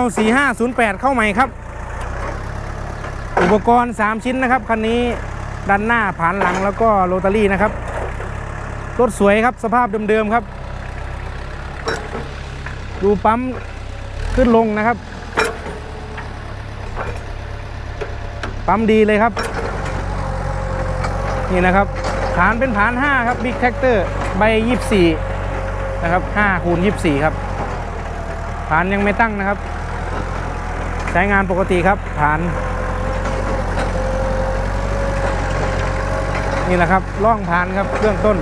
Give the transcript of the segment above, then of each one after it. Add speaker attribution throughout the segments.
Speaker 1: L4508 เข้าใหม่ครับ อุปกรณ์ 3 ชิ้นนะครับคันนี้ด้านหน้าผานหลังแล้วก็โรตารี่นะครับ รถสวยครับสภาพเดิมๆครับ ดูปั๊มขึ้นลงนะครับ ปั๊มดีเลยครับ นี่นะครับฐานเป็นฐาน 5 ครับบิ๊กแท็กเตอร์ใบ 24 นะครับ5คูณ24 ครับ ฐานยังไม่ตั้งนะครับ ใช้งานปกติครับฐาน นี่แหละครับล่องฐานครับเบื้องต้น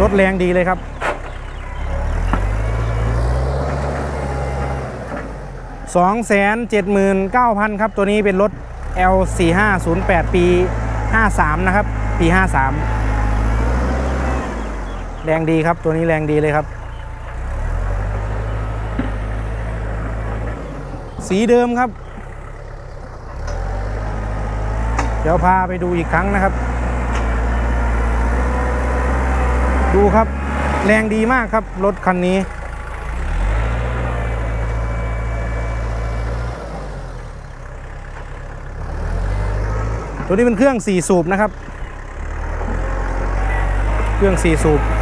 Speaker 1: รถแรงดีเลยครับ279,000 ครับ ตัวนี้เป็นรถ L4508 ปี 53 นะครับ ปี 53 แรงดีครับ ตัวนี้แรงดีเลยครับ สีเดิมครับ เดี๋ยวพาไปดูอีกครั้งนะครับ ดูครับ แรงดีมากครับ รถคันนี้ ตัวนี้เป็นเครื่อง4สูบนะครับเครื่อง4สูบนะครับ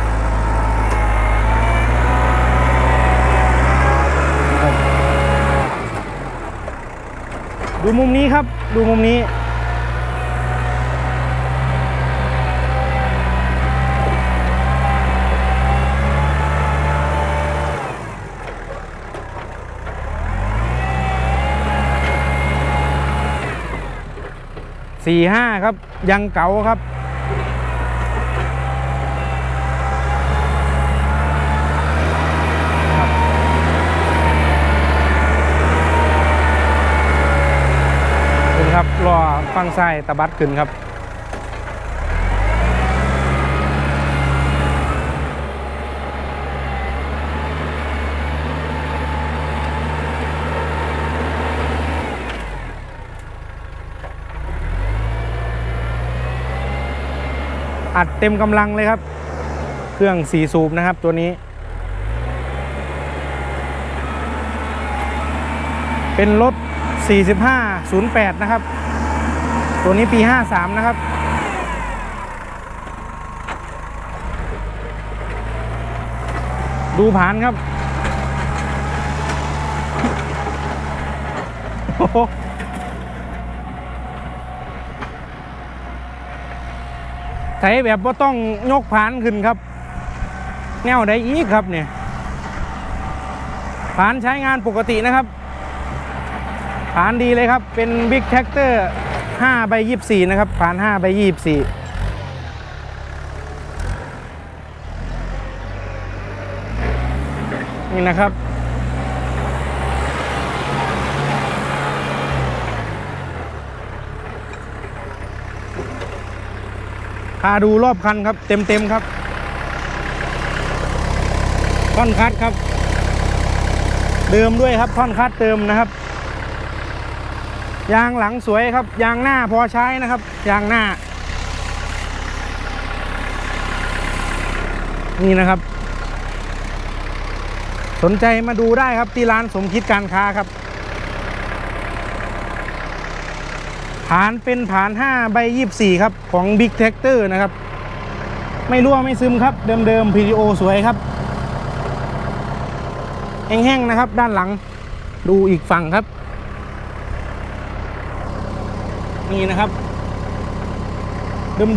Speaker 1: ดูมุมนี้ครับ ดูมุมนี้ สี่ห้าครับ ยังเก่าครับ ครับรอฟังไส้ตะบัดขึ้นครับอัดเต็มกำลังเลยครับ เครื่องสีสูบนะครับตัวนี้ เป็นรถ 4508 นะครับ ตัวนี้ปี 53 นะครับ ดูผานครับ โอ้โหไถแบบว่าต้องยกผานขึ้นครับ แนวใดอีกครับเนี่ยผานใช้งานปกตินะครับ ผ่านดีเลยครับ เป็น Big Tractor 5ใบ24 นะครับ ผ่าน5ใบ24นี่นะครับ พาดูรอบคันครับ เต็มๆครับท่อนคัดครับ เดิมด้วยครับท่อนคัดเติมนะครับ ยางหลังสวยครับ ยางหน้าพอใช้นะครับ ยางหน้า นี่นะครับ สนใจมาดูได้ครับที่ร้านสมคิดการค้าครับ ฐานเป็นฐาน5ใบ24 ครับ ของ Big Tractor นะครับ ไม่รั่วไม่ซึมครับ เดิมๆ PDO สวยครับแห้งๆนะครับ ด้านหลังดูอีกฝั่งครับ นี่นะครับ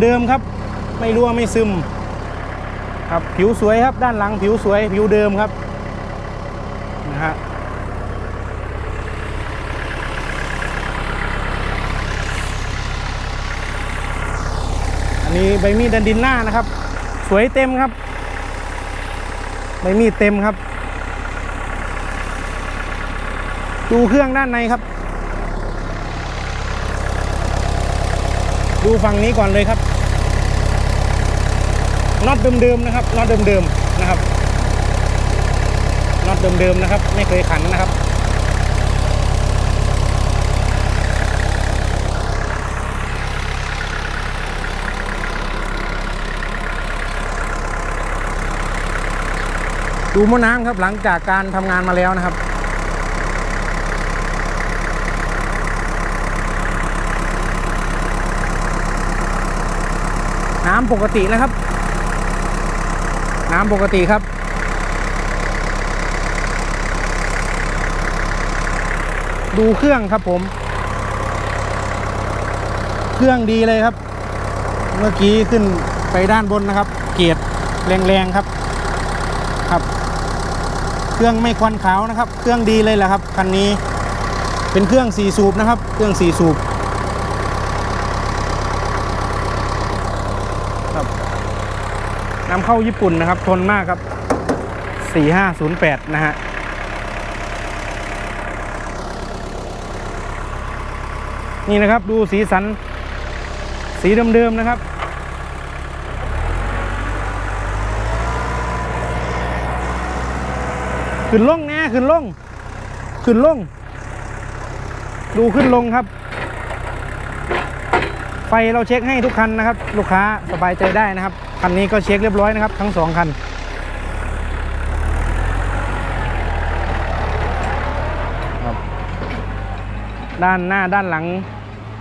Speaker 1: เดิมๆครับ ไม่รั่วไม่ซึม ครับผิวสวยครับ ด้านหลังผิวสวย ผิวเดิมครับนะฮะอันนี้ใบมีดดันดินหน้านะครับ สวยเต็มครับใบมีดเต็มครับ ดูเครื่องด้านในครับ ดูฝั่งนี้ก่อนเลยครับน็อตเดิมๆนะครับน็อตเดิมๆนะครับน็อตเดิมๆนะครับ ไม่เคยขันนะครับดูม้อน้ำครับหลังจากการทำงานมาแล้วนะครับ น้ำปกตินะครับ น้ำปกติครับดูเครื่องครับผม เครื่องดีเลยครับ เมื่อกี้ขึ้นไปด้านบนนะครับ เกียร์แรงๆครับ ครับ เครื่องไม่ควันขาวนะครับ เครื่องดีเลยแหละครับคันนี้ เป็นเครื่องสี่สูบนะครับ เครื่องสี่สูบครับ นำเข้าญี่ปุ่นนะครับ ทนมากครับ 4508 นะฮะนี่นะครับดูสีสัน สีเดิมๆนะครับ ขึ้นลงแน่ขึ้นลง ขึ้นลง ดูขึ้นลงครับ ไฟเราเช็คให้ทุกคันนะครับ ลูกค้าสบายใจได้นะครับ คันนี้ก็เช็คเรียบร้อยนะครับ ทั้งสองคัน ด้านหน้าด้านหลัง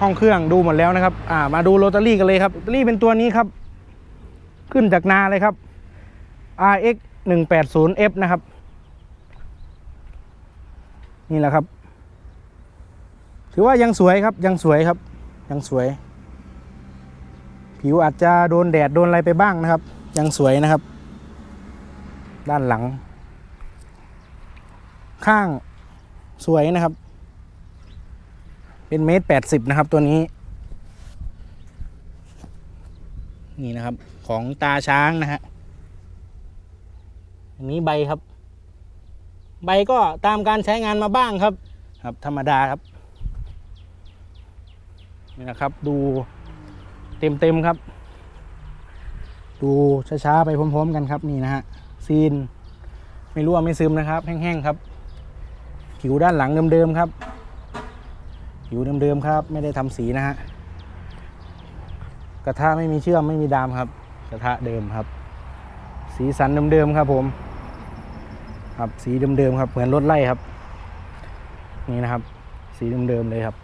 Speaker 1: ห้องเครื่องดูหมดแล้วนะครับ อ่า มาดูโรตารี่กันเลยครับโรตารี่เป็นตัวนี้ครับ ขึ้นจากนาเลยครับ RX 180F นะครับ นี่แหละครับ ถือว่ายังสวยครับยังสวยครับยังสวย ผิวอาจจะโดนแดดโดนอะไรไปบ้างนะครับ ยังสวยนะครับ ด้านหลัง ข้างสวยนะครับ เป็นเมตรแปดสิบนะครับตัวนี้ นี่นะครับของตาช้างนะฮะอันนี้ใบครับ ใบก็ตามการใช้งานมาบ้างครับ ครับธรรมดาครับนี่นะครับดู เต็มๆครับ ดูช้าๆไปพร้อมๆกันครับนี่นะฮะซีน ไม่รั่วไม่ซึมนะครับ แห้งๆครับ ผิวด้านหลังเดิมๆครับ ผิวเดิมๆครับ ไม่ได้ทำสีนะฮะกระทะไม่มีเชื่อมไม่มีดามครับ กระทะเดิมครับ สีสันเดิมๆครับผม ครับสีเดิมๆครับเหมือนรถไล่ครับ นี่นะครับ สีเดิมๆเลยครับ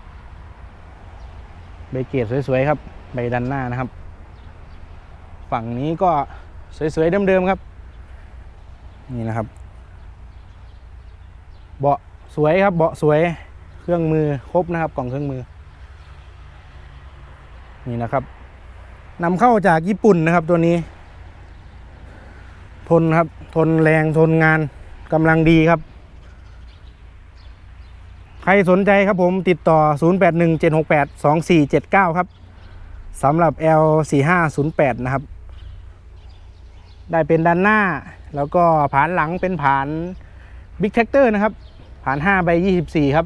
Speaker 1: ใบเกรดสวยๆครับ ใบดันหน้านะครับ ฝั่งนี้ก็สวยๆเดิมๆครับ นี่นะครับ เบาะสวยครับเบาะสวยเครื่องมือครบนะครับกล่องเครื่องมือ นี่นะครับนำเข้าจากญี่ปุ่นนะครับตัวนี้ ทนครับ ทนแรงทนงานกำลังดีครับ ใครสนใจครับผมติดต่อ 0817682479 ครับ สำหรับ L4508 นะครับ ได้เป็นด้านหน้า แล้วก็ผานหลังเป็นผาน Big Tractor นะครับ ผาน5ใบ24 ครับ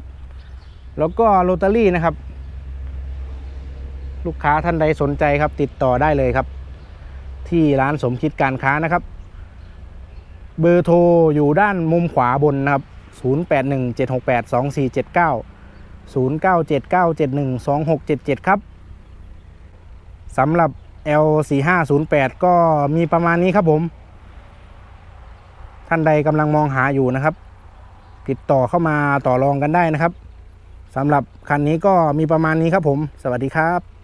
Speaker 1: แล้วก็โรตารี่นะครับ ลูกค้าท่านใดสนใจครับ ติดต่อได้เลยครับ ที่ร้านสมคิดการค้านะครับ เบอร์โทรอยู่ด้านมุมขวาบนนะครับ 0817682479 0979712677 ครับ สำหรับ L4508 ก็มีประมาณนี้ครับผม ท่านใดกำลังมองหาอยู่นะครับ ติดต่อเข้ามาต่อรองกันได้นะครับสำหรับคันนี้ก็มีประมาณนี้ครับผม สวัสดีครับ